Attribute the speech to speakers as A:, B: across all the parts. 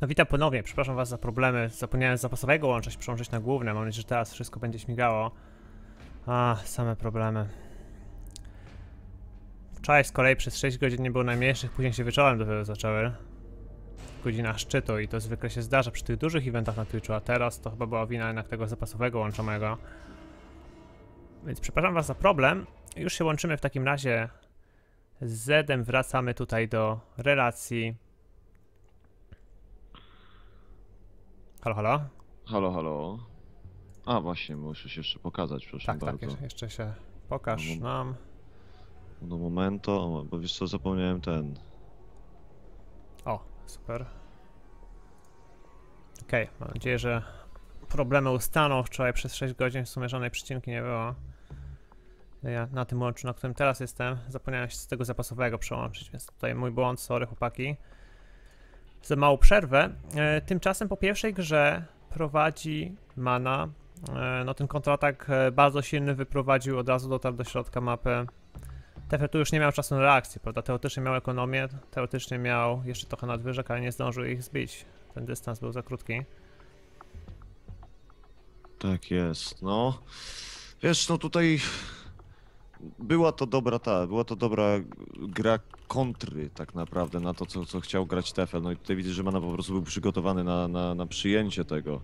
A: No witam ponownie, przepraszam was za problemy. Zapomniałem zapasowego łączyć, przełączyć na główne. Mam nadzieję, że teraz wszystko będzie śmigało. A, same problemy. Wczoraj z kolei przez 6 godzin nie było najmniejszych, później się wieczorem dopiero zaczęły. Godzina szczytu i to zwykle się zdarza przy tych dużych eventach na Twitchu, a teraz to chyba była wina jednak tego zapasowego łączomego. Więc przepraszam was za problem. Już się łączymy w takim razie z Zedem, wracamy tutaj do relacji. Halo, halo?
B: Halo, halo. A właśnie, muszę się jeszcze pokazać, proszę
A: Tak, tak,
B: bardzo.
A: jeszcze, jeszcze się pokaż
B: Mhm.
A: nam.
B: No momento, bo wiesz co, zapomniałem ten.
A: O, super. Okej, mam nadzieję, że problemy ustaną. Wczoraj przez 6 godzin w sumie żadnej przycinki nie było. Ja na tym łączu, na którym teraz jestem, zapomniałem się z tego zapasowego przełączyć, więc tutaj mój błąd, sorry chłopaki. Za małą przerwę. E, tymczasem po pierwszej grze prowadzi Mana. E, no ten kontratak e, bardzo silny wyprowadził, od razu dotarł do środka mapy. Tefer tu już nie miał czasu na reakcję, prawda? Teoretycznie miał ekonomię, teoretycznie miał jeszcze trochę nadwyżek, ale nie zdążył ich zbić. Ten dystans był za krótki.
B: Tak jest, no. Wiesz, no tutaj była to dobra ta, była to dobra gra kontry tak naprawdę na to, co, co chciał grać Tefel. No i tutaj widzę, że Mana po prostu był przygotowany na, na, na przyjęcie tego,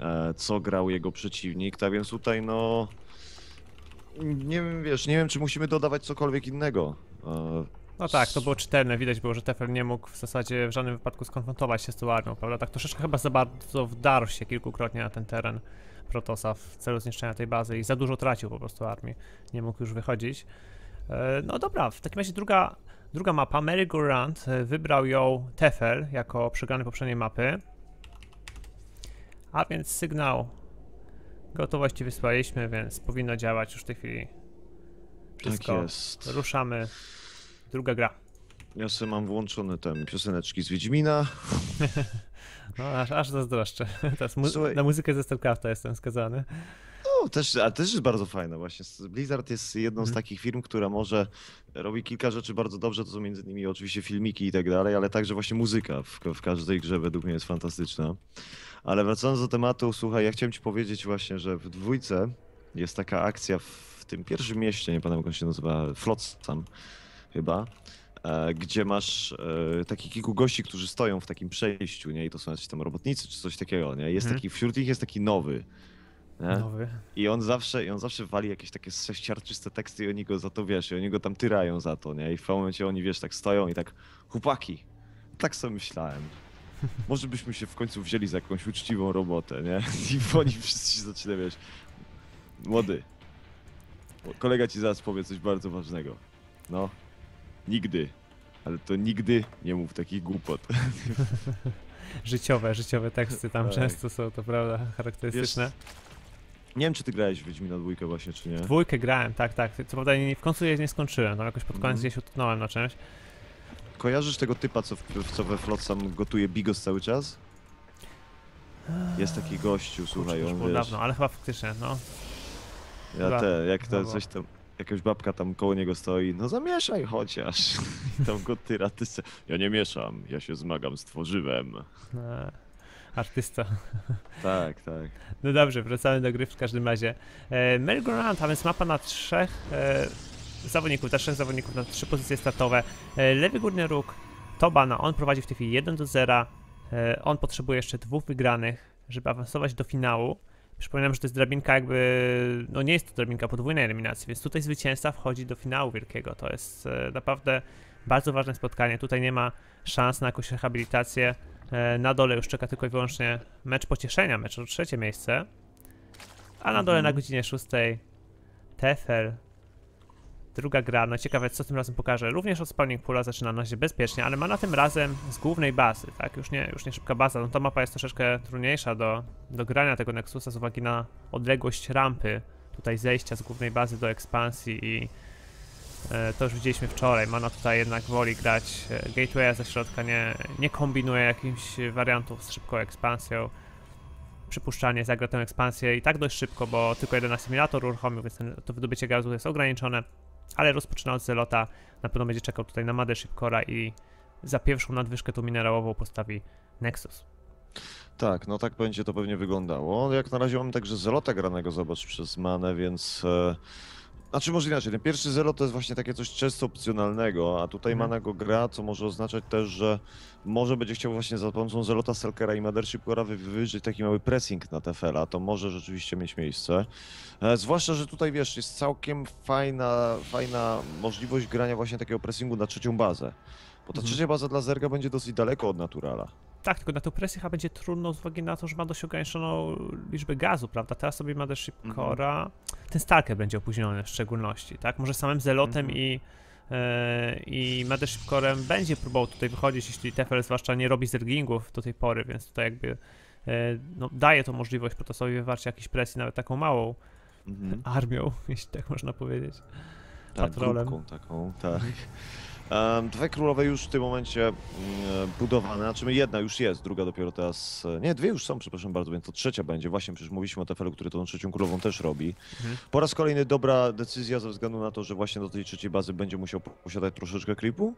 B: e, co grał jego przeciwnik, tak więc tutaj no... Nie wiem, wiesz, nie wiem, czy musimy dodawać cokolwiek innego. E,
A: No tak, to było czytelne, widać było, że Tefel nie mógł w zasadzie w żadnym wypadku skonfrontować się z tą armią, prawda? Tak troszeczkę chyba za bardzo wdarł się kilkukrotnie na ten teren Protosa w celu zniszczenia tej bazy i za dużo tracił po prostu armii. Nie mógł już wychodzić. E, No dobra, w takim razie druga, druga mapa, Merry-Go-Round, e, wybrał ją Tefel jako przegrany poprzedniej mapy. A więc sygnał gotowości wysłaliśmy, więc powinno działać już w tej chwili. Wszystko.
B: tak jest.
A: Ruszamy. Druga gra.
B: Ja sobie mam włączone tam pioseneczki z Wiedźmina.
A: No, aż, aż zazdroszczę. Teraz mu
B: Słuchaj.
A: na muzykę ze StarCrafta jestem skazany.
B: No, też, a też jest bardzo fajne właśnie. Blizzard jest jedną z
A: Mhm.
B: takich firm, która może robi kilka rzeczy bardzo dobrze, to są między innymi oczywiście filmiki i tak dalej, ale także właśnie muzyka w, w każdej grze według mnie jest fantastyczna. Ale wracając do tematu, słuchaj, ja chciałem ci powiedzieć właśnie, że w dwójce jest taka akcja w tym pierwszym mieście, nie pamiętam jak on się nazywa, Flotsam chyba, e, gdzie masz e, takich kilku gości, którzy stoją w takim przejściu, nie? I to są jacyś tam robotnicy czy coś takiego, nie? Jest
A: Mhm.
B: taki, wśród nich jest taki nowy. Nie?
A: Nowy.
B: I on zawsze, i on zawsze wali jakieś takie sześciarczyste teksty i oni go za to, wiesz, i oni go tam tyrają za to, nie? I w pewnym momencie oni, wiesz, tak stoją i tak, chłopaki, tak sobie myślałem. Może byśmy się w końcu wzięli za jakąś uczciwą robotę, nie? I oni wszyscy się zaczynają, wiesz, młody, kolega ci zaraz powie coś bardzo ważnego. No, nigdy, ale to nigdy nie mów takich głupot.
A: Życiowe, życiowe teksty tam
B: Tak.
A: często są, to prawda, charakterystyczne.
B: Nie wiem, czy ty grałeś w Wiedźmina dwójkę właśnie, czy nie?
A: Dwójkę grałem, tak, tak. Co prawda nie, w końcu jej nie skończyłem, tam jakoś pod koniec
B: Mhm.
A: gdzieś utknąłem na czymś.
B: Kojarzysz tego typa, co, w, co we Flotsam gotuje bigos cały czas? Jest taki gościu, słuchaj,
A: Kurczę, już
B: on
A: było
B: wiesz,
A: dawno, ale chyba faktycznie, no.
B: ja
A: chyba-
B: te, jak to coś tam, jakaś babka tam koło niego stoi, no zamieszaj chociaż. I tam go tyra, ty se- ja nie mieszam, ja się zmagam z tworzywem.
A: Artysta.
B: Tak, tak.
A: No dobrze, wracamy do gry w każdym razie. E, Merry-Go-Round, a więc mapa na trzech e, zawodników, na trzech zawodników, na trzy pozycje startowe. E, lewy górny róg, Tobana, on prowadzi w tej chwili 1 do 0. E, on potrzebuje jeszcze dwóch wygranych, żeby awansować do finału. Przypominam, że to jest drabinka jakby, no nie jest to drabinka podwójnej eliminacji, więc tutaj zwycięzca wchodzi do finału wielkiego. To jest e, naprawdę bardzo ważne spotkanie. Tutaj nie ma szans na jakąś rehabilitację. E, Na dole już czeka tylko i wyłącznie mecz pocieszenia, mecz o trzecie miejsce. A na dole
B: Mhm.
A: na godzinie 6 Tefel. Druga gra, no ciekawe co tym razem pokaże. Również od spawning poola zaczyna na razie bezpiecznie, ale ma na tym razem z głównej bazy, tak? Już nie, już nie szybka baza, no ta mapa jest troszeczkę trudniejsza do, do grania tego Nexusa z uwagi na odległość rampy, tutaj zejścia z głównej bazy do ekspansji i e, to już widzieliśmy wczoraj. Mana tutaj jednak woli grać e, gatewaya ze środka, nie, nie kombinuje jakichś wariantów z szybką ekspansją. Przypuszczalnie zagra tę ekspansję i tak dość szybko, bo tylko jeden asymilator uruchomił, więc to wydobycie gazu jest ograniczone. Ale rozpoczyna od Zelota, na pewno będzie czekał tutaj na Mothership Core'a i za pierwszą nadwyżkę tu minerałową postawi Nexus.
B: Tak, no tak będzie to pewnie wyglądało. Jak na razie mamy także Zelota granego, zobacz, przez Manę, więc... E... Znaczy może inaczej, ten pierwszy Zelot to jest właśnie takie coś często opcjonalnego, a tutaj
A: Mhm.
B: Mana go gra, co może oznaczać też, że może będzie chciał właśnie za pomocą Zelota, Stalkera i Mothership Cora wy- wyżyć taki mały pressing na TFL-a, to może rzeczywiście mieć miejsce. E, zwłaszcza, że tutaj wiesz, jest całkiem fajna, fajna możliwość grania właśnie takiego pressingu na trzecią bazę. Bo ta
A: Mhm.
B: trzecia baza dla Zerga będzie dosyć daleko od Naturala.
A: Tak, tylko na tą presję chyba będzie trudno z uwagi na to, że ma dość ograniczoną liczbę gazu, prawda? Teraz sobie ma też
B: Mhm.
A: Cora. Ten Stalker będzie opóźniony w szczególności, tak? Może samym Zelotem
B: Mhm.
A: i, e, i Mothership Corem będzie próbował tutaj wychodzić, jeśli TFL zwłaszcza nie robi zergingów do tej pory, więc tutaj jakby e, no, daje to możliwość Protosowi wywarcia jakiejś presji, nawet taką małą
B: Mhm.
A: armią, jeśli tak można powiedzieć.
B: Tak,
A: patrolem.
B: grupką taką, tak. Dwie królowe już w tym momencie mm, budowane, znaczy jedna już jest, druga dopiero teraz, e, nie, dwie już są, przepraszam bardzo, więc to trzecia będzie, właśnie przecież mówiliśmy o TFL-u, który tą trzecią królową też robi.
A: Mhm.
B: Po raz kolejny dobra decyzja ze względu na to, że właśnie do tej trzeciej bazy będzie musiał posiadać troszeczkę creepu,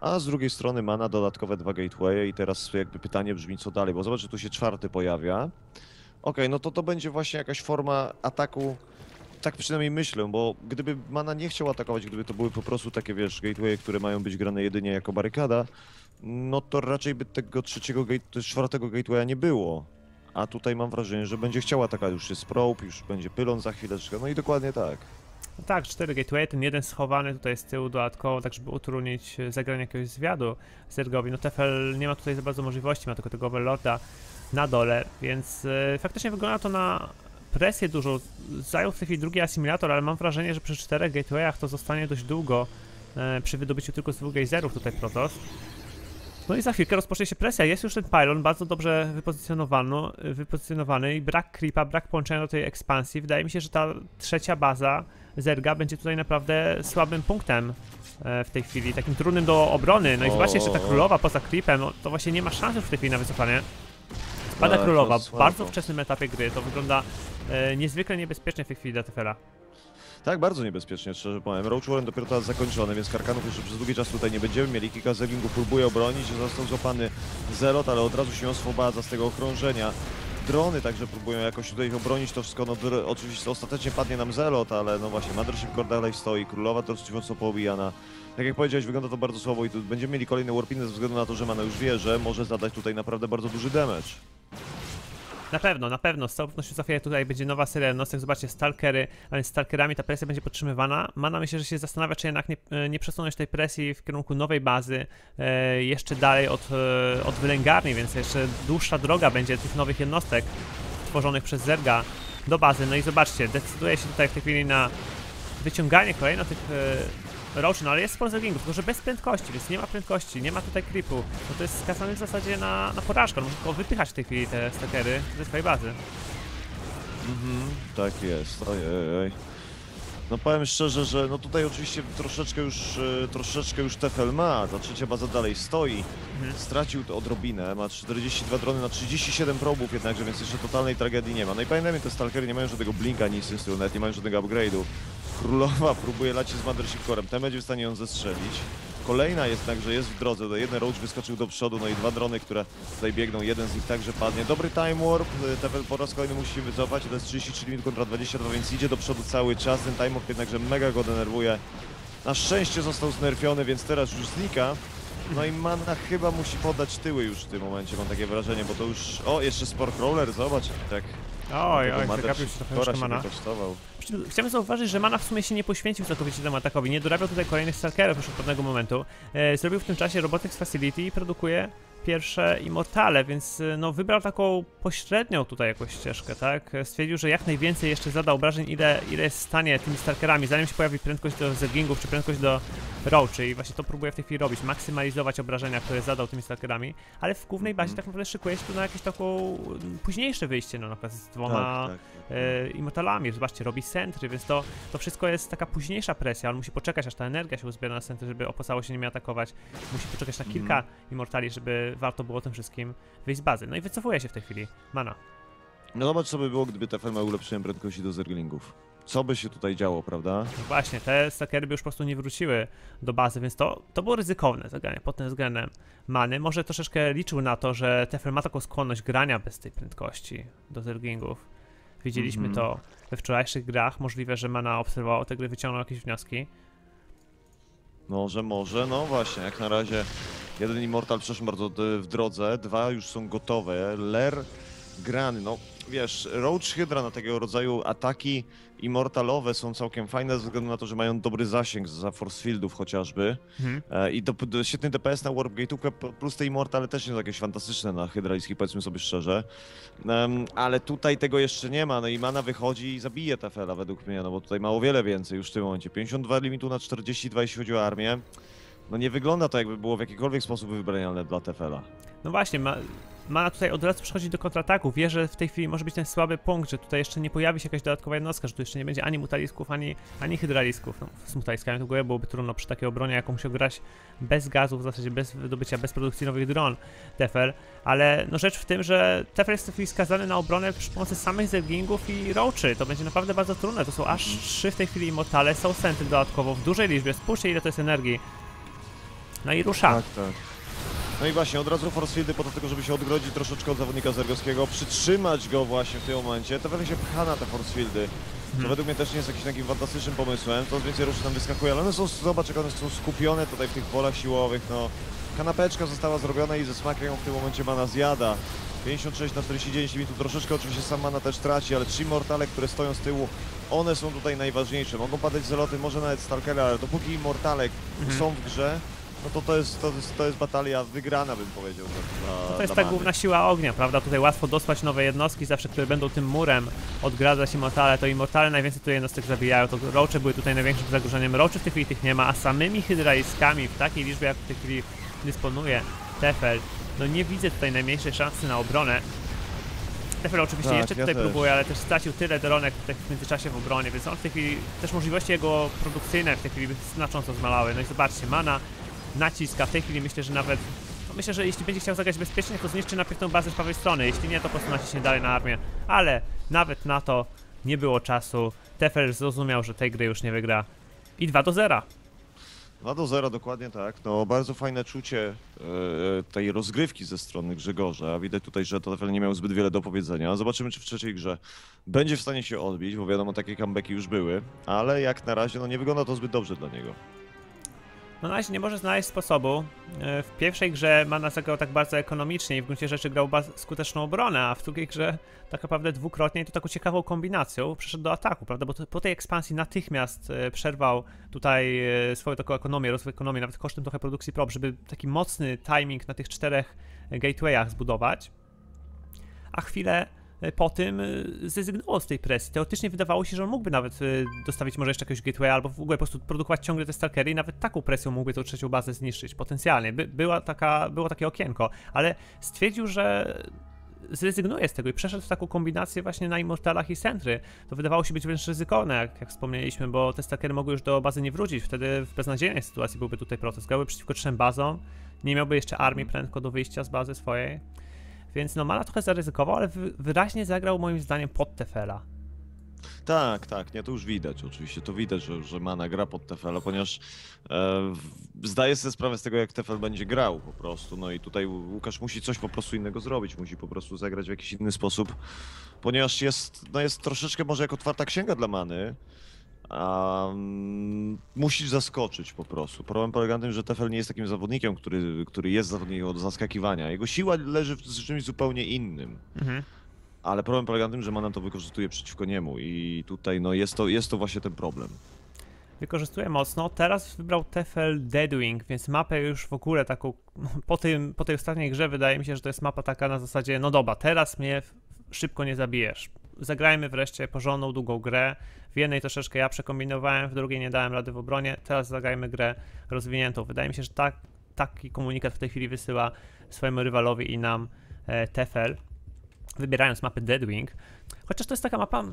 B: a z drugiej strony mana dodatkowe dwa gatewaye i teraz jakby pytanie brzmi co dalej, bo zobacz, że tu się czwarty pojawia. Okej, no to to będzie właśnie jakaś forma ataku tak przynajmniej myślę, bo gdyby Mana nie chciał atakować, gdyby to były po prostu takie, wiesz, gatewaye, które mają być grane jedynie jako barykada, no to raczej by tego trzeciego, gate, czwartego gatewaya nie było. A tutaj mam wrażenie, że będzie chciał atakować, już jest probe, już będzie pylon za chwileczkę, no i dokładnie tak.
A: No tak, cztery gateway, ten jeden schowany tutaj z tyłu dodatkowo, tak żeby utrudnić e, zagranie jakiegoś zwiadu Zergowi. No TFL nie ma tutaj za bardzo możliwości, ma tylko tego Overlorda na dole, więc e, faktycznie wygląda to na presję dużą. Zajął w tej chwili drugi asymilator, ale mam wrażenie, że przy czterech gatewayach to zostanie dość długo e, przy wydobyciu tylko z dwóch gejzerów tutaj Protoss. No i za chwilkę rozpocznie się presja. Jest już ten pylon bardzo dobrze wypozycjonowany, wypozycjonowany i brak creepa, brak połączenia do tej ekspansji. Wydaje mi się, że ta trzecia baza Zerga będzie tutaj naprawdę słabym punktem e, w tej chwili, takim trudnym do obrony. No i zobaczcie, jeszcze ta królowa poza creepem, no, to właśnie nie ma szans już w tej chwili na wycofanie. Spada
B: Tak,
A: królowa w bardzo wczesnym etapie gry, to wygląda e, niezwykle niebezpiecznie w tej chwili dla TFL-a.
B: Tak, bardzo niebezpiecznie, szczerze powiem. Roach Warren dopiero teraz zakończony, więc Karkanów jeszcze przez długi czas tutaj nie będziemy mieli. Kilka zergingów próbuje obronić, został złapany Zelot, ale od razu śniosło baza z tego okrążenia. Drony także próbują jakoś tutaj obronić to wszystko. No, oczywiście ostatecznie padnie nam Zelot, ale no właśnie, Mothership Core dalej stoi, Królowa dosyć mocno poobijana. Tak jak powiedziałeś, wygląda to bardzo słabo i tu będziemy mieli kolejne warpiny ze względu na to, że Mana już wie, że może zadać tutaj naprawdę bardzo duży damage.
A: Na pewno, na pewno. Z całą pewnością chwilę tutaj będzie nowa seria jednostek. Zobaczcie, Stalkery, a więc Stalkerami ta presja będzie podtrzymywana. Mana myślę, że się zastanawia, czy jednak nie, e, nie przesunąć tej presji w kierunku nowej bazy e, jeszcze dalej od, e, od wylęgarni, więc jeszcze dłuższa droga będzie tych nowych jednostek tworzonych przez Zerga do bazy. No i zobaczcie, decyduje się tutaj w tej chwili na wyciąganie kolejno tych e, Roczy, no ale jest sporo zergingów, tylko że bez prędkości, więc nie ma prędkości, nie ma tutaj creepu. No to jest skazany w zasadzie na, na porażkę, on może tylko wypychać w tej chwili te stakery ze swojej bazy.
B: Mhm, tak jest, ojej. oj. No powiem szczerze, że no tutaj oczywiście troszeczkę już, e, troszeczkę już TFL ma, ta trzecia baza dalej stoi.
A: Mhm.
B: Stracił to odrobinę, ma 42 drony na 37 probów jednakże, więc jeszcze totalnej tragedii nie ma. No i pamiętajmy, te stalkery nie mają żadnego blinka, nic z nie mają żadnego upgrade'u. Królowa próbuje lecieć z Mothership ten będzie w stanie ją zestrzelić. Kolejna jest tak, że jest w drodze, do jeden Roach wyskoczył do przodu, no i dwa drony, które tutaj biegną, jeden z nich także padnie. Dobry time warp, y, TFL po raz kolejny musi wycofać, to jest 33 minut kontra 22, więc idzie do przodu cały czas, ten time warp jednakże mega go denerwuje. Na szczęście został znerfiony, więc teraz już znika. No i Mana chyba musi podać tyły już w tym momencie, mam takie wrażenie, bo to już... O, jeszcze Sport Crawler, zobacz, tak.
A: Oj, oj, przegapił się trochę jeszcze mana. Chciałbym zauważyć, że Mana w sumie się nie poświęcił całkowicie temu atakowi, nie dorabiał tutaj kolejnych stalkerów już od pewnego momentu. E, zrobił w tym czasie Robotics Facility i produkuje pierwsze Immortale, więc e, no wybrał taką pośrednią tutaj jakąś ścieżkę, tak? Stwierdził, że jak najwięcej jeszcze zada obrażeń, ile, ile jest w stanie tymi stalkerami, zanim się pojawi prędkość do zergingów, czy prędkość do roachy i właśnie to próbuje w tej chwili robić, maksymalizować obrażenia, które zadał tymi stalkerami, ale w głównej bazie
B: Mhm.
A: tak naprawdę szykuje się tu na jakieś taką mm, późniejsze wyjście, no na przykład z dwoma
B: Tak, tak,
A: e, Immortalami, zobaczcie, robi centry, więc to, to wszystko jest taka późniejsza presja, on musi poczekać aż ta energia się uzbiera na centry, żeby opasało się nimi atakować, musi poczekać na kilka
B: Mhm.
A: Immortali, żeby warto było tym wszystkim wyjść z bazy. No i wycofuje się w tej chwili, mana.
B: No zobacz co by było, gdyby TFL miał ulepszenie prędkości do zerglingów. co by się tutaj działo, prawda?
A: No Właśnie, te stakery by już po prostu nie wróciły do bazy, więc to, to było ryzykowne zagranie pod tym względem many. Może troszeczkę liczył na to, że Tefel ma taką skłonność grania bez tej prędkości do zergingów. Widzieliśmy
B: Mhm.
A: to we wczorajszych grach. Możliwe, że Mana obserwował te gry, wyciągnął jakieś wnioski.
B: Może, może, no właśnie, jak na razie jeden Immortal przeszedł bardzo w drodze, dwa już są gotowe. Ler grany, no wiesz, Roach Hydra na tego rodzaju ataki immortalowe są całkiem fajne ze względu na to, że mają dobry zasięg za force fieldów chociażby. E, I do, do, świetny DPS na Warp Gate'ówkę, plus te Immortale też nie są jakieś fantastyczne na hydraliskich, powiedzmy sobie szczerze. Em, ale tutaj tego jeszcze nie ma, no i mana wychodzi i zabije Tefela według mnie, no bo tutaj ma o wiele więcej już w tym momencie. 52 limitu na 42 jeśli chodzi o armię. No nie wygląda to jakby było w jakikolwiek sposób wybranialne dla Tefela.
A: No właśnie, ma, Mana tutaj od razu przechodzi do kontrataku. Wie, że w tej chwili może być ten słaby punkt, że tutaj jeszcze nie pojawi się jakaś dodatkowa jednostka, że tu jeszcze nie będzie ani mutalisków, ani, ani hydralisków. No, z mutaliskami to byłoby trudno przy takiej obronie, jaką musiał grać bez gazów, w zasadzie bez wydobycia, bez produkcji nowych dron Tefel. Ale no rzecz w tym, że Tefel jest w tej chwili skazany na obronę przy pomocy samych zergingów i roachy. To będzie naprawdę bardzo trudne. To są aż trzy w tej chwili immortale, są senty dodatkowo w dużej liczbie. Spójrzcie ile to jest energii. No i rusza.
B: tak. No i właśnie, od razu force fieldy po to tylko, żeby się odgrodzić troszeczkę od zawodnika Zergowskiego, przytrzymać go właśnie w tym momencie. Tefel się pcha na te force fieldy. Co
A: Mhm.
B: według mnie też nie jest jakimś takim fantastycznym pomysłem, to więcej ruszy nam wyskakuje, ale one są, zobacz jak one są skupione tutaj w tych polach siłowych, no. Kanapeczka została zrobiona i ze smakiem ją w tym momencie mana zjada. 56 na 49 limitu, troszeczkę oczywiście sam mana też traci, ale trzy mortale, które stoją z tyłu, one są tutaj najważniejsze. Mogą padać zeloty, może nawet stalkery, ale dopóki immortale
A: Mhm.
B: są w grze, no to to jest, to to jest batalia wygrana, bym powiedział. Dla,
A: No to jest ta główna siła ognia, prawda? Tutaj łatwo dostać nowe jednostki, zawsze które będą tym murem odgradzać Immortale, to Immortale najwięcej tutaj jednostek zabijają, to Roache były tutaj największym zagrożeniem. Roache w tej chwili tych nie ma, a samymi hydraiskami w takiej liczbie, jak w tej chwili dysponuje Tefel, no nie widzę tutaj najmniejszej szansy na obronę. Tefel oczywiście
B: Tak,
A: jeszcze
B: ja
A: tutaj
B: też.
A: próbuje, ale też stracił tyle dronek w międzyczasie w obronie, więc on w tej chwili, też możliwości jego produkcyjne w tej chwili znacząco zmalały. No i zobaczcie, mana naciska, w tej chwili myślę, że nawet no myślę, że jeśli będzie chciał zagrać bezpiecznie, to zniszczy najpierw tą bazę z prawej strony. Jeśli nie, to po prostu naciśnie dalej na armię. Ale nawet na to nie było czasu. Tefel zrozumiał, że tej gry już nie wygra. I 2 do 0.
B: 2 do 0, dokładnie tak. No, bardzo fajne czucie e, tej rozgrywki ze strony Grzegorza. Widać tutaj, że TFL nie miał zbyt wiele do powiedzenia. Zobaczymy, czy w trzeciej grze będzie w stanie się odbić, bo wiadomo, takie comebacki już były, ale jak na razie no, nie wygląda to zbyt dobrze dla niego.
A: No na razie nie może znaleźć sposobu. E, W pierwszej grze Mana zagrał tak bardzo ekonomicznie i w gruncie rzeczy grał skuteczną obronę, a w drugiej grze tak naprawdę dwukrotnie i to taką ciekawą kombinacją przeszedł do ataku, prawda? Bo to, po tej ekspansji natychmiast e, przerwał tutaj e, swoją taką ekonomię, rozwój ekonomii, nawet kosztem trochę produkcji prop, żeby taki mocny timing na tych czterech gatewayach zbudować. A chwilę po tym e, zrezygnował z tej presji. Teoretycznie wydawało się, że on mógłby nawet e, dostawić może jeszcze jakiegoś gateway albo w ogóle po prostu produkować ciągle te stalkery i nawet taką presją mógłby tą trzecią bazę zniszczyć potencjalnie. By, była taka, było takie okienko, ale stwierdził, że zrezygnuje z tego i przeszedł w taką kombinację właśnie na Immortalach i Sentry. To wydawało się być wręcz ryzykowne, jak, jak wspomnieliśmy, bo te stalkery mogły już do bazy nie wrócić. Wtedy w beznadziejnej sytuacji byłby tutaj proces. Grałby przeciwko trzem bazom, nie miałby jeszcze armii prędko do wyjścia z bazy swojej. Więc no Mana trochę zaryzykował, ale wy, wyraźnie zagrał moim zdaniem pod Tefela.
B: Tak, tak, nie, to już widać oczywiście, to widać, że, że Mana gra pod TFL, ponieważ e, zdaje sobie sprawę z tego, jak TFL będzie grał po prostu, no i tutaj Łukasz musi coś po prostu innego zrobić, musi po prostu zagrać w jakiś inny sposób, ponieważ jest, no jest troszeczkę może jak otwarta księga dla Many, mm, musisz zaskoczyć po prostu. Problem polega na tym, że TFL nie jest takim zawodnikiem, który, który jest zawodnikiem od zaskakiwania. Jego siła leży w czymś zupełnie innym.
A: Mhm.
B: Ale problem polega na tym, że Mana to wykorzystuje przeciwko niemu i tutaj no jest to, jest to właśnie ten problem.
A: Wykorzystuje mocno. Teraz wybrał Tefel Deadwing, więc mapę już w ogóle taką. Po, tym, po tej ostatniej grze wydaje mi się, że to jest mapa taka na zasadzie: no dobra, teraz mnie szybko nie zabijesz. Zagrajmy wreszcie porządną, długą grę. W jednej troszeczkę ja przekombinowałem, w drugiej nie dałem rady w obronie. Teraz zagrajmy grę rozwiniętą. Wydaje mi się, że tak, taki komunikat w tej chwili wysyła swojemu rywalowi i nam e, Tefel, wybierając mapę Deadwing. Chociaż to jest taka mapa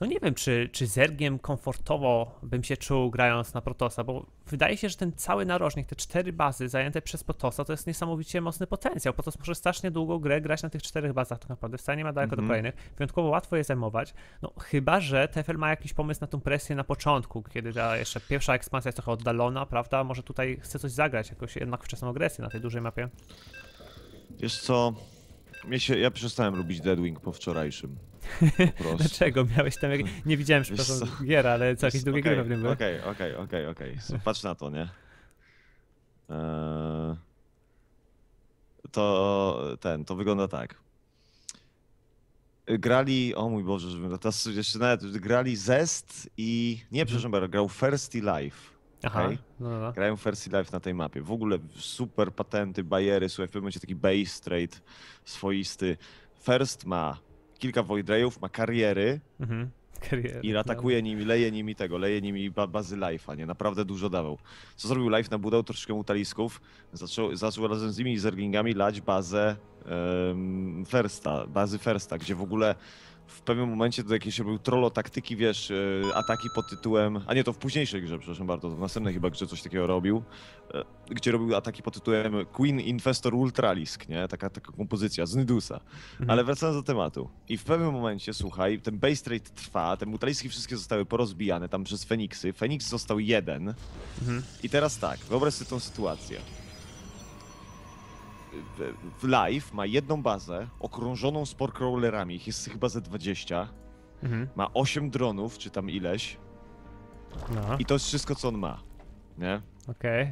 A: No nie wiem, czy, czy zergiem komfortowo bym się czuł grając na Protosa, bo wydaje się, że ten cały narożnik, te cztery bazy zajęte przez Protosa, to jest niesamowicie mocny potencjał. Protos może strasznie długo grę grać na tych czterech bazach tak naprawdę, wcale nie ma daleko
B: Mhm.
A: do kolejnych, wyjątkowo łatwo je zajmować. No chyba, że TFL ma jakiś pomysł na tą presję na początku, kiedy ta jeszcze pierwsza ekspansja jest trochę oddalona, prawda? Może tutaj chce coś zagrać, jakoś jednak wczesną agresję na tej dużej mapie.
B: Wiesz co, mnie się, ja przestałem lubić Deadwing po wczorajszym.
A: Dlaczego? Miałeś tam jak... Nie widziałem, przepraszam, gier, ale co, jakieś długie
B: okej,
A: gry pewnie były?
B: Okej, okej, okej, okej. So, Patrz na to, nie? Eee, to ten, to wygląda tak. Grali, o mój Boże, żebym teraz jeszcze nawet grali Zest i nie, przepraszam bardzo, grał First i Life.
A: Aha,
B: okej.
A: no, no, no.
B: Grają First Life na tej mapie. W ogóle super patenty, bajery, słuchaj, w pewnym momencie taki base trade swoisty. First ma kilka Void Rayów, ma kariery,
A: Mhm. Kariery,
B: i
A: no.
B: atakuje nimi, leje nimi tego, leje nimi ba bazy Life'a, nie? Naprawdę dużo dawał. Co zrobił Life? Nabudował troszeczkę mutalisków, zaczął, zaczął razem z nimi zerglingami lać bazę em, Fersta, bazy Fersta, gdzie w ogóle w pewnym momencie to jakieś robił trollo taktyki, wiesz, e, ataki pod tytułem, a nie, to w późniejszej grze, przepraszam bardzo, to w następnej chyba grze coś takiego robił, e, gdzie robił ataki pod tytułem Queen Infestor Ultralisk, nie? Taka, taka kompozycja z Nydusa.
A: Mhm.
B: Ale wracając do tematu. I w pewnym momencie, słuchaj, ten base trade trwa, te mutaliski wszystkie zostały porozbijane tam przez Feniksy. Feniks został jeden.
A: Mhm.
B: I teraz tak, wyobraź sobie tą sytuację. W- live ma jedną bazę okrążoną sporcrawlerami, ich jest chyba ze 20.
A: Mhm.
B: Ma 8 dronów, czy tam ileś.
A: No,
B: I to jest wszystko, co on ma. Nie?
A: okej.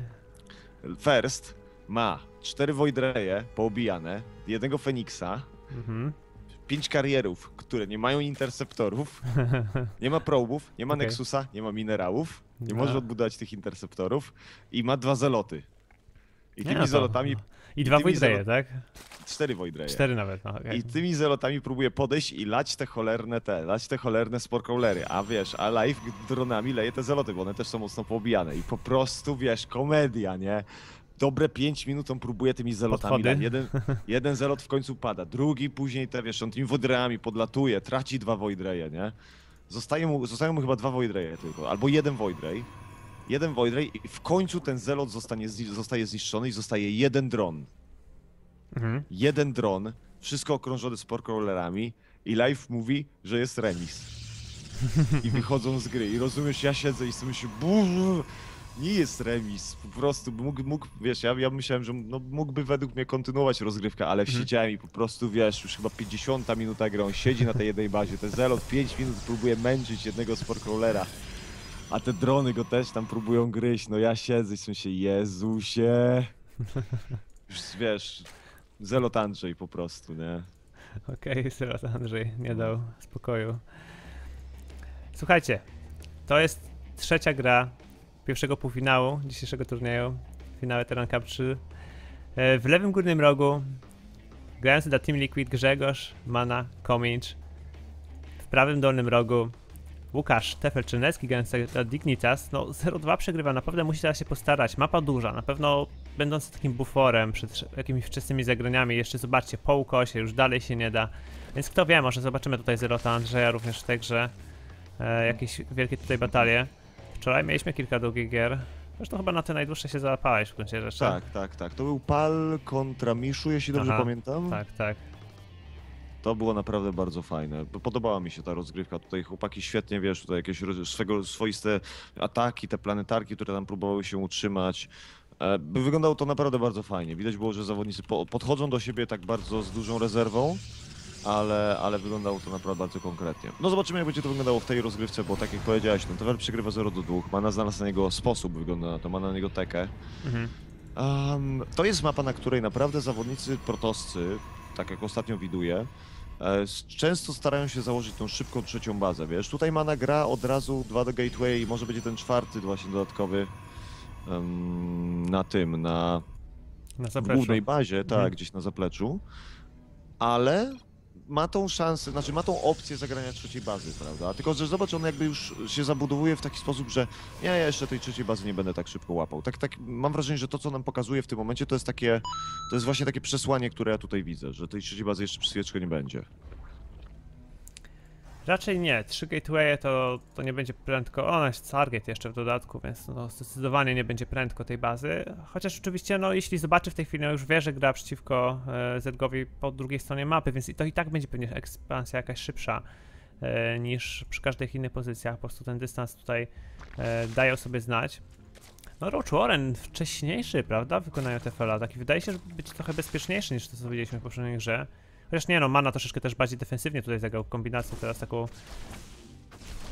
B: First ma 4 Void Ray'e poobijane, jednego Feniksa,
A: Mhm.
B: pięć karierów, które nie mają interceptorów, nie ma probów, nie ma
A: Okej.
B: Nexusa, nie ma minerałów, nie
A: No.
B: może odbudować tych interceptorów i ma dwa zeloty. I
A: Nie,
B: tymi
A: no to-
B: zelotami,
A: I dwa Voidreje, tak?
B: cztery Void Ray'e.
A: Cztery nawet, no okej.
B: I tymi zelotami próbuje podejść i lać te cholerne te, lać te cholerne sporcrawlery. A wiesz, a live dronami leje te zeloty, bo one też są mocno poobijane. I po prostu, wiesz, komedia, nie? Dobre 5 minut on próbuje tymi zelotami. Jeden, jeden zelot w końcu pada, drugi później te, wiesz, on tymi Voidreami podlatuje, traci dwa Voidreje, nie? Zostaje mu, zostają mu chyba dwa Voidreje tylko, albo jeden Voidray. Jeden Voidray i w końcu ten zelot zostanie, zostaje zniszczony i zostaje jeden dron
A: Mhm.
B: jeden dron, wszystko okrążone sporcrawlerami i live mówi, że jest remis. I wychodzą z gry i rozumiesz, ja siedzę i sobie myślę, "Buh, nie jest remis, po prostu mógł, mógł wiesz, ja, ja myślałem, że no, mógłby według mnie kontynuować rozgrywkę, ale
A: Mhm.
B: siedziałem i po prostu, wiesz, już chyba 50 minuta gry, on siedzi na tej jednej bazie, ten Zelot 5 minut próbuje męczyć jednego sporcrawlera, a te drony go też tam próbują gryźć, no ja siedzę i sobie myślę, Jezusie, już wiesz, Zelot Andrzej po prostu, nie?
A: Okej, teraz Andrzej nie dał spokoju. Słuchajcie, to jest trzecia gra pierwszego półfinału dzisiejszego turnieju, finału Terran Cup 3. E, W lewym górnym rogu grający dla Team Liquid Grzegorz, Mana, Komincz. W prawym dolnym rogu Łukasz Tefel Czynecki grający dla Dignitas. No 0-2 przegrywa, naprawdę musi teraz się postarać. Mapa duża, na pewno będąc takim buforem przed jakimiś wczesnymi zagraniami. Jeszcze zobaczcie, po ukosie już dalej się nie da. Więc kto wie, może zobaczymy tutaj Zerota Andrzeja również w tej grze. E, jakieś wielkie tutaj batalie. Wczoraj mieliśmy kilka długich gier. Zresztą chyba na te najdłuższe się załapałeś w gruncie rzeczy.
B: Tak, tak, tak. To był Pal kontra Miszu, jeśli dobrze
A: Aha,
B: pamiętam.
A: Tak, tak.
B: To było naprawdę bardzo fajne. Podobała mi się ta rozgrywka. Tutaj chłopaki świetnie, wiesz, tutaj jakieś swego, swoiste ataki, te planetarki, które tam próbowały się utrzymać. E, Wyglądało to naprawdę bardzo fajnie. Widać było, że zawodnicy po, podchodzą do siebie tak bardzo z dużą rezerwą, ale, ale wyglądało to naprawdę bardzo konkretnie. No zobaczymy, jak będzie to wyglądało w tej rozgrywce, bo tak jak powiedziałeś, no Tewel przegrywa 0 do 2. Mana znalazł na niego sposób, wygląda na to, ma na niego tekę.
A: Mhm.
B: Um, to jest mapa, na której naprawdę zawodnicy protoscy, tak jak ostatnio widuję, e, często starają się założyć tą szybką trzecią bazę, wiesz. Tutaj mana gra od razu dwa do gateway i może będzie ten czwarty właśnie dodatkowy em, na tym, na
A: Na
B: głównej bazie, tak,
A: Mhm.
B: gdzieś na zapleczu, ale ma tą szansę, znaczy ma tą opcję zagrania trzeciej bazy, prawda? Tylko, że zobacz, on jakby już się zabudowuje w taki sposób, że nie, ja jeszcze tej trzeciej bazy nie będę tak szybko łapał. Tak, tak, mam wrażenie, że to, co nam pokazuje w tym momencie, to jest takie, to jest właśnie takie przesłanie, które ja tutaj widzę, że tej trzeciej bazy jeszcze przez chwileczkę nie będzie.
A: Raczej nie. Trzy gatewaye to, to nie będzie prędko. O, jest target jeszcze w dodatku, więc no, zdecydowanie nie będzie prędko tej bazy. Chociaż oczywiście, no jeśli zobaczy w tej chwili, no już wie, że gra przeciwko e, Zergowi po drugiej stronie mapy, więc to i tak będzie pewnie ekspansja jakaś szybsza e, niż przy każdych innych pozycjach. Po prostu ten dystans tutaj e, daje o sobie znać. No Roach Warren wcześniejszy, prawda, wykonają te fela. Taki wydaje się, że być trochę bezpieczniejszy niż to, co widzieliśmy w poprzedniej grze. Chociaż nie no, Mana troszeczkę też bardziej defensywnie tutaj zagrał kombinację teraz taką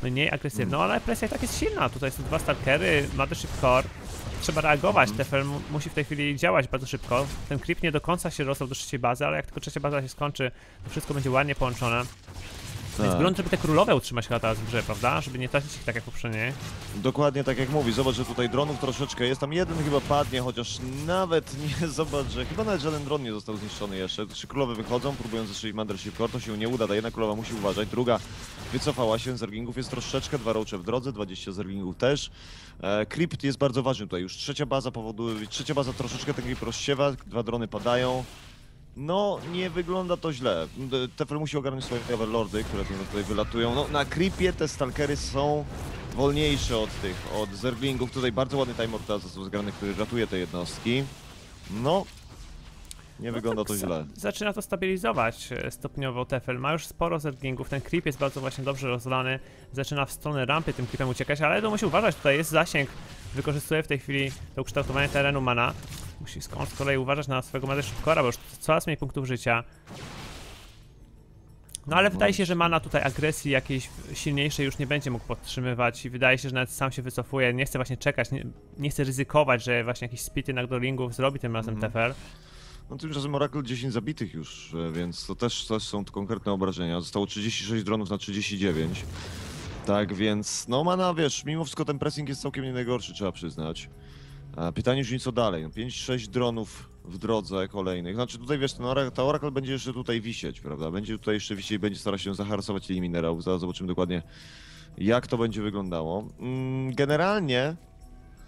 A: mniej agresywną, ale presja i tak jest silna. Tutaj są dwa stalkery, Mothership Core. Trzeba reagować,
B: Mhm.
A: Tefel mu- musi w tej chwili działać bardzo szybko. Ten creep nie do końca się rozstał do trzeciej bazy, ale jak tylko trzecia baza się skończy, to wszystko będzie ładnie połączone. Więc
B: Tak.
A: grunt, żeby te królowe utrzymać chyba teraz w grze, prawda? Żeby nie tracić ich tak jak poprzedniej.
B: Dokładnie tak jak mówi. Zobacz, że tutaj dronów troszeczkę jest. Tam jeden chyba padnie, chociaż nawet nie zobacz, że chyba nawet żaden dron nie został zniszczony jeszcze. Trzy królowe wychodzą, próbują zestrzelić Mothership Core, to się nie uda. Ta jedna królowa musi uważać, druga wycofała się. Zergingów jest troszeczkę, dwa roache w drodze, 20 zergingów też. E, Crypt jest bardzo ważny tutaj. Już trzecia baza powoduje, trzecia baza troszeczkę takiej rozsiewa, dwa drony padają. No, nie wygląda to źle. Tefel musi ogarnąć swoje overlordy, które tu- tutaj wylatują. No, na creepie te stalkery są wolniejsze od tych, od zerglingów. Tutaj bardzo ładny timer teraz został zgrany, który ratuje te jednostki. No, nie wygląda to
A: tak
B: źle.
A: za- Zaczyna to stabilizować e, stopniowo Tefel. Ma już sporo zerglingów, ten creep jest bardzo właśnie dobrze rozlany. Zaczyna w stronę rampy tym creepem uciekać, ale to musi uważać, tutaj jest zasięg. Wykorzystuje w tej chwili to ukształtowanie terenu mana. Musi z z kolei uważać na swojego Mothership Core'a, bo już coraz mniej punktów życia. No ale wydaje się, że mana tutaj agresji jakiejś silniejszej już nie będzie mógł podtrzymywać i wydaje się, że nawet sam się wycofuje, nie chce właśnie czekać, nie, nie chce ryzykować, że właśnie jakiś spity na Glorlingów zrobi tym razem
B: Mhm.
A: Tefel.
B: No tymczasem Oracle 10 zabitych już, e, więc to też, też są konkretne obrażenia. Zostało 36 dronów na 39. Tak więc, no mana, wiesz, mimo wszystko ten pressing jest całkiem nie najgorszy, trzeba przyznać. Pytanie brzmi co dalej. No 5-6 dronów w drodze kolejnych. Znaczy tutaj wiesz, ten Oracle, ta Oracle będzie jeszcze tutaj wisieć, prawda? Będzie tutaj jeszcze wisieć, będzie starać się zaharsować linii minerałów. Zaraz zobaczymy dokładnie jak to będzie wyglądało. Mm, generalnie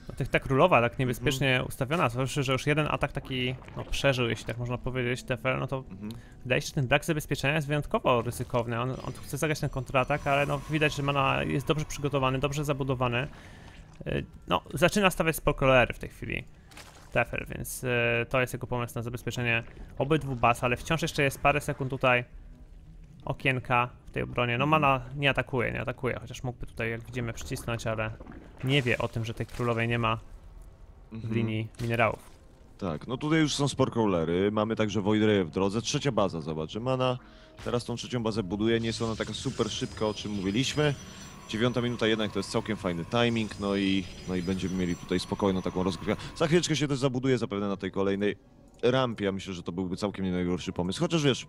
A: No, tych, ta królowa tak niebezpiecznie
B: Mhm.
A: ustawiona, zważywszy, że już jeden atak taki no, przeżył, jeśli tak można powiedzieć, TFL, no to
B: mhm.
A: wydaje się, że ten brak zabezpieczenia jest wyjątkowo ryzykowny. On, on chce zagrać ten kontratak, ale no widać, że mana jest dobrze przygotowany, dobrze zabudowany. Y, No, zaczyna stawiać spokrolery w tej chwili. TFL, więc y, to jest jego pomysł na zabezpieczenie obydwu baz, ale wciąż jeszcze jest parę sekund tutaj okienka w tej obronie. No mana nie atakuje, nie atakuje, chociaż mógłby tutaj, jak widzimy, przycisnąć, ale nie wie o tym, że tej królowej nie ma w
B: Mhm.
A: linii minerałów.
B: Tak, no tutaj już są sporcrawlery, mamy także Void Ray'e w drodze, trzecia baza, zobaczy, Mana teraz tą trzecią bazę buduje, nie jest ona taka super szybka, o czym mówiliśmy. Dziewiąta minuta jednak to jest całkiem fajny timing, no i, no i będziemy mieli tutaj spokojną taką rozgrywkę. Za chwileczkę się też zabuduje zapewne na tej kolejnej rampie, ja myślę, że to byłby całkiem nie najgorszy pomysł, chociaż wiesz,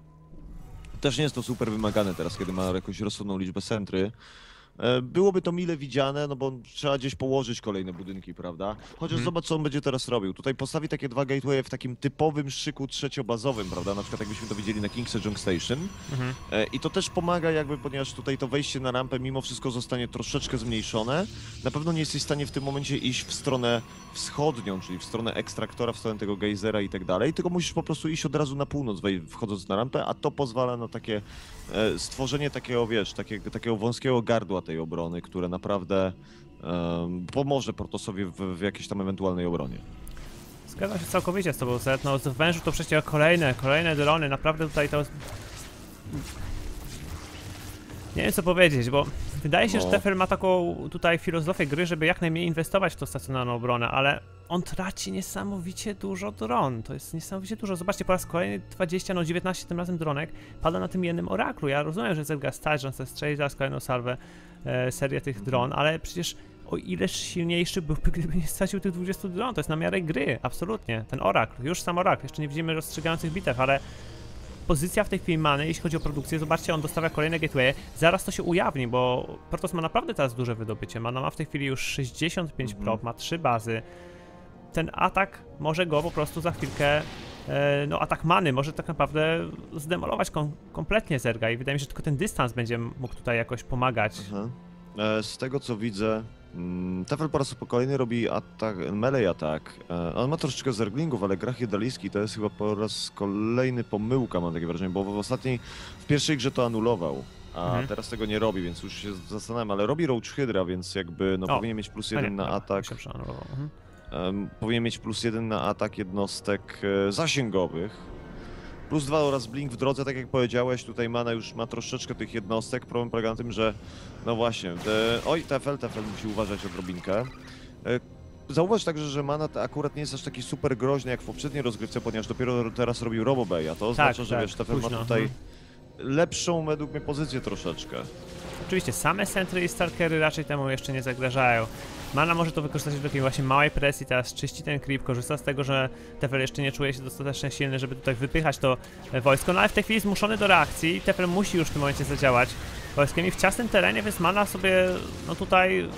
B: też nie jest to super wymagane teraz, kiedy ma jakąś rozsądną liczbę centry. E, Byłoby to mile widziane, no bo trzeba gdzieś położyć kolejne budynki, prawda? Chociaż
A: Mhm.
B: zobacz, co on będzie teraz robił. Tutaj postawi takie dwa gateway w takim typowym szyku trzeciobazowym, prawda? Na przykład jakbyśmy to widzieli na King's Junk Station.
A: Mhm.
B: E, I to też pomaga jakby, ponieważ tutaj to wejście na rampę mimo wszystko zostanie troszeczkę zmniejszone. Na pewno nie jesteś w stanie w tym momencie iść w stronę wschodnią, czyli w stronę ekstraktora, w stronę tego gejzera i tak dalej, tylko musisz po prostu iść od razu na północ, wchodząc na rampę, a to pozwala na takie e, stworzenie takiego, wiesz, takiego, takiego wąskiego gardła tej obrony, które naprawdę pomoże Protosowi w, w jakiejś tam ewentualnej obronie.
A: Zgadzam się całkowicie z tobą, Zed. No z wężu to przecież kolejne, kolejne drony, naprawdę tutaj to... Nie wiem co powiedzieć, bo wydaje się, że
B: No.
A: Tefel ma taką tutaj filozofię gry, żeby jak najmniej inwestować w tą stacjonarną obronę, ale on traci niesamowicie dużo dron. To jest niesamowicie dużo. Zobaczcie, po raz kolejny 20, no 19 tym razem dronek pada na tym jednym oraklu. Ja rozumiem, że Zedga stać, że on chce strzelić zaraz kolejną salwę, e, serię tych dron, ale przecież o ileż silniejszy byłby, gdyby nie stracił tych 20 dron. To jest na miarę gry, absolutnie. Ten orakl, już sam orakl. Jeszcze nie widzimy rozstrzygających bitew, ale pozycja w tej chwili Many, jeśli chodzi o produkcję, zobaczcie, on dostawia kolejne gateway. Zaraz to się ujawni, bo Protoss ma naprawdę teraz duże wydobycie. Mana ma w tej chwili już 65
B: Mhm.
A: prop, ma 3 bazy. Ten atak może go po prostu za chwilkę e, no atak many może tak naprawdę zdemolować kom kompletnie Zerga i wydaje mi się, że tylko ten dystans będzie mógł tutaj jakoś pomagać.
B: Aha. E, Z tego co widzę, Tefel po raz kolejny robi atak, melee atak. E, On ma troszeczkę zerglingów, ale gra Hydraliski to jest chyba po raz kolejny pomyłka, mam takie wrażenie, bo w ostatniej, w pierwszej grze to anulował. a
A: Mhm.
B: teraz tego nie robi, więc już się zastanawiam, ale robi Roach Hydra, więc jakby no
A: O,
B: powinien mieć plus
A: A
B: jeden
A: nie,
B: na
A: dobra,
B: atak.
A: się przeanulował, mhm.
B: Em, powinien mieć plus jeden na atak jednostek e, zasięgowych. Plus dwa oraz blink w drodze, tak jak powiedziałeś, tutaj mana już ma troszeczkę tych jednostek. Problem polega na tym, że no właśnie, te, oj, TFL, TFL musi uważać odrobinkę. E, Zauważ także, że mana akurat nie jest aż taki super groźny jak w poprzedniej rozgrywce, ponieważ dopiero teraz robił Robobay, a to oznacza, że
A: tak,
B: wiesz, TFL
A: późno,
B: ma tutaj
A: mhm.
B: lepszą według mnie pozycję troszeczkę.
A: Oczywiście same centry i stalkery raczej temu jeszcze nie zagrażają. Mana może to wykorzystać w takiej właśnie małej presji, teraz czyści ten creep, korzysta z tego, że Tefel jeszcze nie czuje się dostatecznie silny, żeby tutaj wypychać to e, wojsko, no ale w tej chwili jest zmuszony do reakcji i Tefel musi już w tym momencie zadziałać wojskiem i w ciasnym terenie, więc Mana sobie no tutaj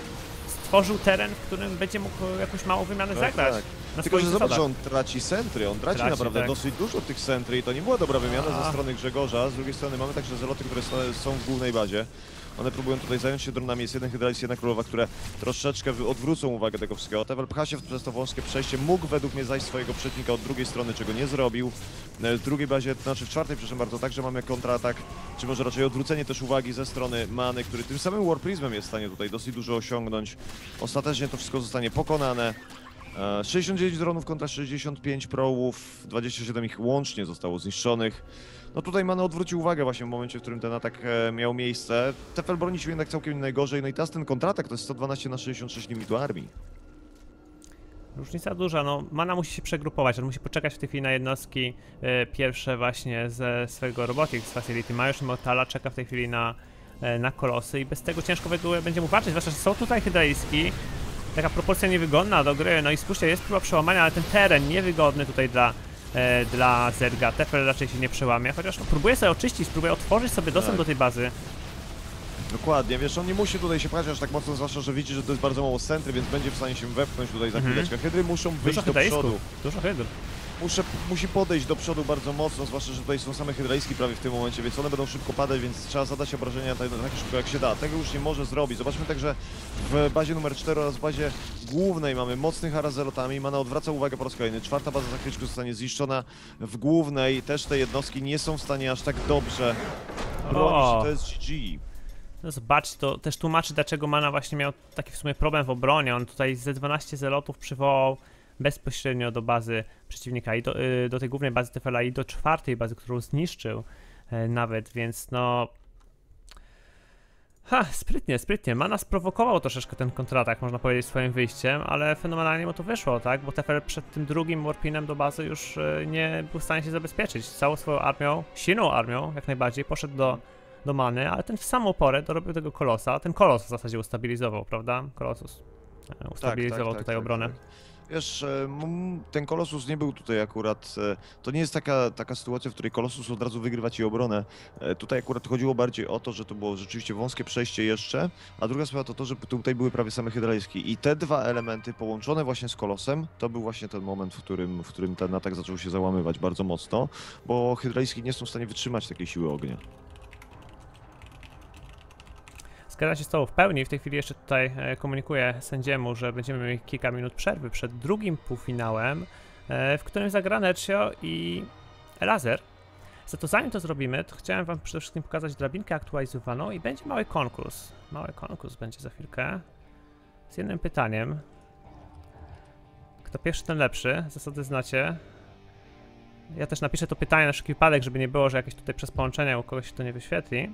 A: stworzył teren, w którym będzie mógł jakąś małą wymianę
B: Tak,
A: zagrać.
B: tak. Tylko, że zobacz, że on traci centry, on traci,
A: Traci,
B: naprawdę
A: tak.
B: dosyć dużo tych centry i to nie była dobra wymiana
A: A.
B: ze strony Grzegorza. Z drugiej strony mamy także zeloty, które są w głównej bazie. One próbują tutaj zająć się dronami. Jest jeden hydralis, jedna królowa, które troszeczkę odwrócą uwagę tego wszystkiego. Tewel pcha się przez to wąskie przejście. Mógł według mnie zajść swojego przeciwnika od drugiej strony, czego nie zrobił. E, W drugiej bazie, znaczy w czwartej, przepraszam bardzo, także mamy kontratak, czy może raczej odwrócenie też uwagi ze strony Many, który tym samym Warprismem jest w stanie tutaj dosyć dużo osiągnąć. Ostatecznie to wszystko zostanie pokonane. E, 69 dronów kontra 65 prołów, 27 ich łącznie zostało zniszczonych. No tutaj Mana odwrócił uwagę właśnie w momencie, w którym ten atak e, miał miejsce. Tefel broni się jednak całkiem najgorzej, no i teraz ten kontratak to jest 112 na 66 limitu armii.
A: Różnica duża, no Mana musi się przegrupować, on musi poczekać w tej chwili na jednostki e, pierwsze właśnie ze swojego Robotics Facility. Ma już Immortala, czeka w tej chwili na, e, na kolosy i bez tego ciężko będzie mu walczyć, zwłaszcza, że są tutaj hydraiski. Taka proporcja niewygodna do gry, no i spójrzcie, jest próba przełamania, ale ten teren niewygodny tutaj dla, e, dla Zerga. Tefel raczej się nie przełamie, chociaż no, próbuje sobie oczyścić, próbuje otworzyć sobie dostęp
B: Tak.
A: do tej bazy.
B: Dokładnie, wiesz, on nie musi tutaj się pchać aż tak mocno, zwłaszcza, że widzi, że to jest bardzo mało centry, więc będzie w stanie się wepchnąć tutaj za
A: Mhm.
B: chwileczkę. Hydry muszą wyjść
A: Dużo
B: do przodu.
A: dużo hydr.
B: Muszę, musi podejść do przodu bardzo mocno, zwłaszcza, że tutaj są same hydraiski prawie w tym momencie, więc one będą szybko padać, więc trzeba zadać obrażenia tak, tak szybko jak się da. Tego już nie może zrobić. Zobaczmy także w bazie numer 4 oraz w bazie głównej mamy mocnych haras z zelotami. Mana odwraca uwagę po raz kolejny. Czwarta baza za chwileczkę zostanie zniszczona. W głównej też te jednostki nie są w stanie aż tak dobrze bronić. To jest GG.
A: No zobacz, to też tłumaczy, dlaczego Mana właśnie miał taki w sumie problem w obronie. On tutaj ze 12 zelotów przywołał bezpośrednio do bazy przeciwnika i do, y, do tej głównej bazy Tefela i do czwartej bazy, którą zniszczył e, nawet, więc no... Ha, sprytnie, sprytnie. Mana sprowokował troszeczkę ten kontratak, można powiedzieć, swoim wyjściem, ale fenomenalnie mu to wyszło, tak? Bo Tefel przed tym drugim warpinem do bazy już e, nie był w stanie się zabezpieczyć. Całą swoją armią, silną armią, jak najbardziej, poszedł do do many, ale ten w samą porę dorobił tego kolosa. Ten kolos w zasadzie ustabilizował, prawda? Kolosus e, ustabilizował tutaj obronę.
B: Wiesz, e, ten Kolosus nie był tutaj akurat. e, To nie jest taka, taka sytuacja, w której Kolosus od razu wygrywa ci obronę. E, Tutaj akurat chodziło bardziej o to, że to było rzeczywiście wąskie przejście jeszcze, a druga sprawa to to, że tutaj były prawie same hydraliski. I te dwa elementy połączone właśnie z Kolosem, to był właśnie ten moment, w którym, w którym ten atak zaczął się załamywać bardzo mocno, bo hydraliski nie są w stanie wytrzymać takiej siły ognia.
A: Zgadzam się z tobą w pełni. W tej chwili jeszcze tutaj e, komunikuję sędziemu, że będziemy mieli kilka minut przerwy przed drugim półfinałem, e, w którym zagra Nercio i Elazer. Za to zanim to zrobimy, to chciałem wam przede wszystkim pokazać drabinkę aktualizowaną i będzie mały konkurs. Mały konkurs będzie za chwilkę. Z jednym pytaniem. Kto pierwszy, ten lepszy. Zasady znacie. Ja też napiszę to pytanie na wszelki wypadek, żeby nie było, że jakieś tutaj przez połączenie u kogoś się to nie wyświetli.